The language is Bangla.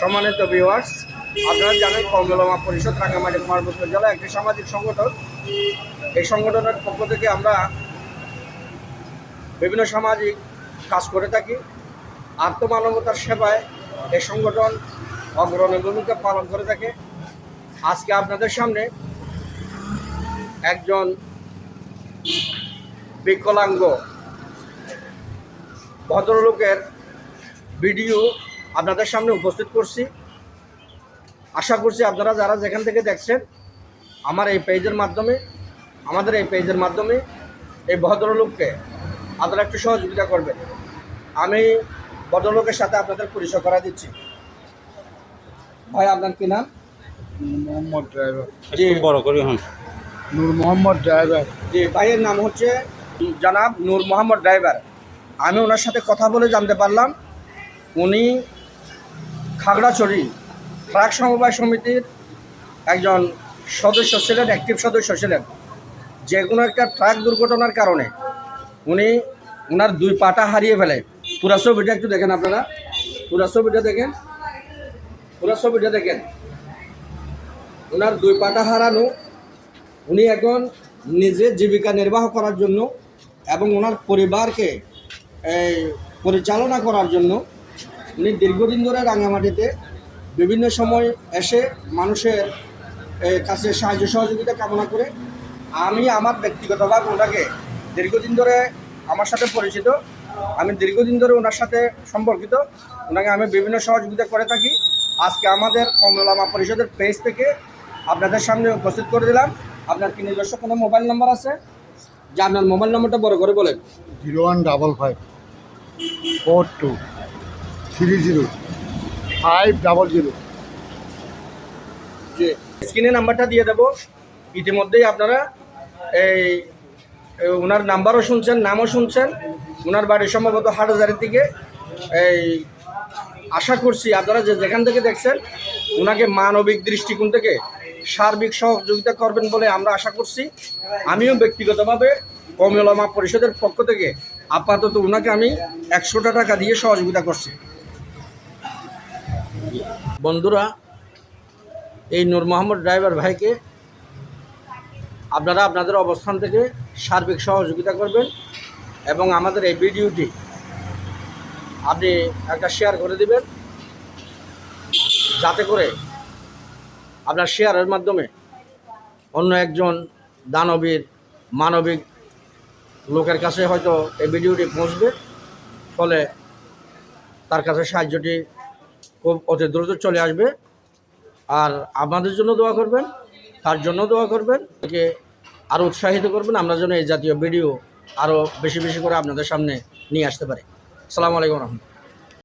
সম্মানিত ভিউয়ার্স আপনারা জানেন কমলমা পরিষদ রাঙ্গামাটি কুমারপুর জেলা একটি সামাজিক সংগঠন। এই সংগঠনের পক্ষ থেকে আমরা বিভিন্ন সামাজিক কাজ করে থাকি। আত্মমানবতার সেবায় এই সংগঠন অগ্রণী ভূমিকা পালন করে থাকে। আজকে আপনাদের সামনে একজন বিকলাঙ্গ ভদ্রলোকের ভিডিও আপনাদের সামনে উপস্থিত করছি। আশা করছি আপনারা যারা যেখান থেকে দেখছেন আমার এই পেজের মাধ্যমে আমাদের এই পেজের মাধ্যমে এই ভদ্রলোককে আপনারা একটু সহযোগিতা করবেন। আমি ভদ্রলোকের সাথে আপনাদের পরিচয় করা দিচ্ছি। ভাই আপনার কি নাম? মোহাম্মদ ড্রাইভার। জি। বড় করি হন। নূর মোহাম্মদ ড্রাইভার। জি ভাইয়ের নাম হচ্ছে জনাব নূর মোহাম্মদ ড্রাইভার। আমি ওনার সাথে কথা বলে জানতে পারলাম। উনি খাগড়াছড়ি ট্রাক সমবায় সমিতির একজন সদস্য ছিলেন অ্যাক্টিভ সদস্য ছিলেন। যে কোনো একটা ট্রাক দুর্ঘটনার কারণে উনি ওনার দুই পাটা হারিয়ে ফেলে। পুরা ছবিটা একটু দেখেন আপনারা। পুরা ছবিটা দেখেন। পুরা ছবিটা দেখেন। ওনার দুই পাটা হারানো। উনি এখন নিজে জীবিকা নির্বাহ করার জন্য এবং ওনার পরিবারকে পরিচালনা করার জন্য উনি দীর্ঘদিন ধরে রাঙামাটিতে বিভিন্ন সময় এসে মানুষের কাছে সাহায্য সহযোগিতা কামনা করে আমি আমার ব্যক্তিগতভাবে ওনাকে দীর্ঘদিন ধরে আমার সাথে পরিচিত, আমি দীর্ঘদিন ধরে ওনার সাথে সম্পর্কিত, ওনাকে আমি বিভিন্ন সহযোগিতা করে থাকি। আজকে আমাদের কমলামা পরিষদের পেজ থেকে আপনাদের সামনে উপস্থিত করে দিলাম। আপনার কি নিজস্ব কোনো মোবাইল নাম্বার আছে? যে আপনার মোবাইল নাম্বারটা বড় করে বলেন। Zero one double five, four two. Three zero five double zero যে স্ক্রিনে নাম্বারটা দিয়ে দেবো। ইতিমধ্যেই আপনারা এই ওনার নাম্বারও শুনছেন, নামও শুনছেন। ওনার বাড়ি সম্ভবত হাটহাজারের দিকে। এই, আশা করছি আপনারা যে যেখান থেকে দেখছেন ওনাকে মানবিক দৃষ্টিকোণ থেকে সার্বিক সহযোগিতা করবেন বলে আমরা আশা করছি। আমিও ব্যক্তিগতভাবে কমলমা পরিষদের পক্ষ থেকে আপাতত ওনাকে আমি একশোটা টাকা দিয়ে সহযোগিতা করছি। বন্ধুরা, এই নূর মোহাম্মদ ড্রাইভার ভাইকে আপনারা আপনাদের অবস্থান থেকে সার্বিক সহযোগিতা করবেন এবং আমাদের এই ভিডিওটি আপনি একটা শেয়ার করে দিবেন, যাতে করে আপনার শেয়ারের মাধ্যমে অন্য একজন দানবীর, মানবিক লোকের কাছে হয়তো এই ভিডিওটি পৌঁছবে, ফলে তার কাছে সাহায্যটি অতি দ্রুত চলে আসবে। আর আমাদের জন্য দোয়া করবেন, তার জন্য দোয়া করবেন, তাকে আরও উৎসাহিত করবেন, আমরা যেন এই জাতীয় ভিডিও আরও বেশি বেশি করে আপনাদের সামনে নিয়ে আসতে পারি। সালামু আলাইকুম রহমতুল্লাহ।